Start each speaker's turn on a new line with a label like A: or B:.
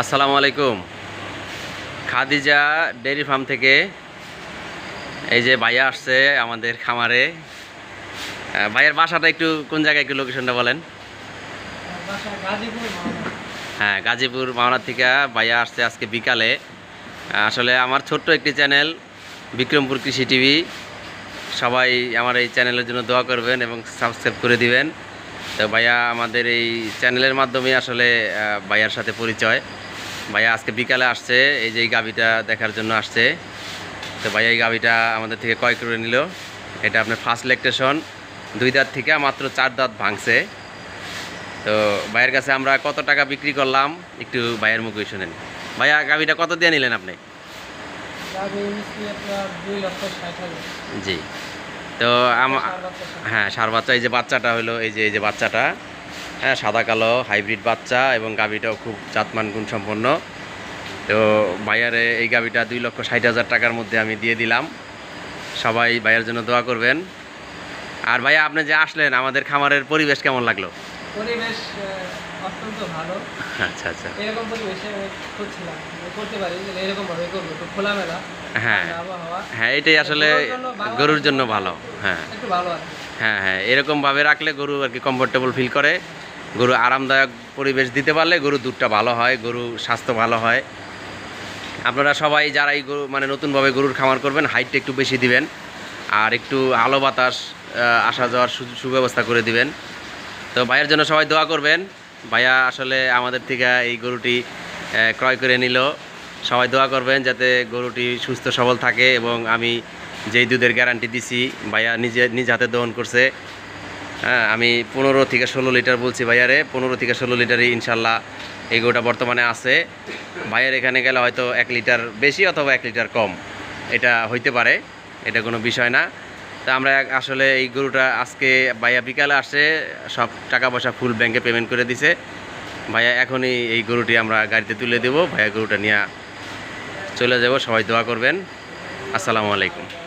A: আসসালামু আলাইকুম। Khadija dairy farm থেকে এই যে ভাইয়া আসছে আমাদের খামারে। ভাইয়ের বাসাটা একটু কোন জায়গায়, একটু লোকেশনটা বলেন। হ্যাঁ গাজীপুর মাওনা থেকে ভাইয়া আসছে আজকে বিকালে। আসলে আমার ছোট্ট একটি চ্যানেল, বিক্রমপুর কৃষি টিভি। সবাই আমার এই চ্যানেলের জন্য দোয়া করবেন এবং সাবস্ক্রাইব করে দিবেন। তো ভাইয়া আমাদের এই চ্যানেলের মাধ্যমে আসলে ভাইয়ার সাথে পরিচয়। ভাইয়া আজকে বিকালে আসছে এই যে এই গাভিটা দেখার জন্য আসছে। তো ভাইয়া এই গাভিটা আমাদের থেকে ক্রয় করে নিল। এটা আপনার ফার্স্ট লেকটেশন দুই দাঁত থেকে মাত্র চার দাঁত ভাঙছে। তো ভাইয়ের কাছে আমরা কত টাকা বিক্রি করলাম একটু ভাইয়ের মুখে শুনেন। ভাইয়া গাভিটা কত দিয়ে নিলেন আপনি? জি। তো। হ্যাঁ সার বাচ্চা, এই যে বাচ্চাটা হলো, এই যে এই যে বাচ্চাটা হ্যাঁ সাদা, কালো হাইব্রিড বাচ্চা এবং গাভিটাও খুব জাতমান গুণ সম্পন্ন। তো ভাইয়ারে এই গাভিটা দুই লক্ষ ষাট হাজার টাকার মধ্যে আমি দিয়ে দিলাম। সবাই ভাইয়ার জন্য দোয়া করবেন। আর ভাইয়া, আপনি যে আসলেন, আমাদের খামারের পরিবেশ কেমন লাগল?
B: পরিবেশ অত্যন্ত ভালো।
A: আচ্ছা আচ্ছা।
B: এরকম পরিবেশে আমি খুঁজছিলাম করতে পারি এরকম ভাবে করব একটু খোলামেলা।
A: হ্যাঁ।
B: আবহাওয়া।
A: হ্যাঁ এটাই আসলে
B: গরুর জন্য ভালো
A: হ্যাঁ।
B: একটু ভালো
A: হ্যাঁ হ্যাঁ এরকমভাবে রাখলে গরু আর কি কমফোর্টেবল ফিল করে। গরু আরামদায়ক পরিবেশ দিতে পারলে গরুর দুধটা ভালো হয় গরু স্বাস্থ্য ভালো হয়। আপনারা সবাই যারাই গরু মানে নতুনভাবে গরুর খামার করবেন হাইটটা একটু বেশি দিবেন। আর একটু আলো বাতাস আসা যাওয়ার সুব্যবস্থা করে দিবেন। তো ভাইয়ের জন্য সবাই দোয়া করবেন। ভাইয়া আসলে আমাদের থেকে এই গরুটি ক্রয় করে নিল। সবাই দোয়া করবেন যাতে গরুটি সুস্থ, সবল থাকে এবং আমি যেই দুধের গ্যারান্টি দিছি, ভাইয়া নিজে, নিজ হাতে দহন করছে। হ্যাঁ আমি পনেরো থেকে ষোলো লিটার বলছি ভাইয়ারে, পনেরো থেকে ষোলো লিটারই ইনশাল্লাহ এই গরুটা বর্তমানে আছে। ভাইয়ের এখানে গেলে হয়তো এক লিটার বেশি অথবা এক লিটার কম, এটা হইতে পারে, এটা কোনো বিষয় না। তা আমরা আসলে এই গরুটা আজকে ভাইয়া বিকালে আসে, সব টাকা পয়সা ফুল ব্যাংকে পেমেন্ট করে দিছে। ভাইয়া এখনই এই গরুটি আমরা গাড়িতে তুলে দেবো, ভাইয়া গরুটা নিয়ে চলে যাব, সবাই দোয়া করবেন। আসসালামু আলাইকুম।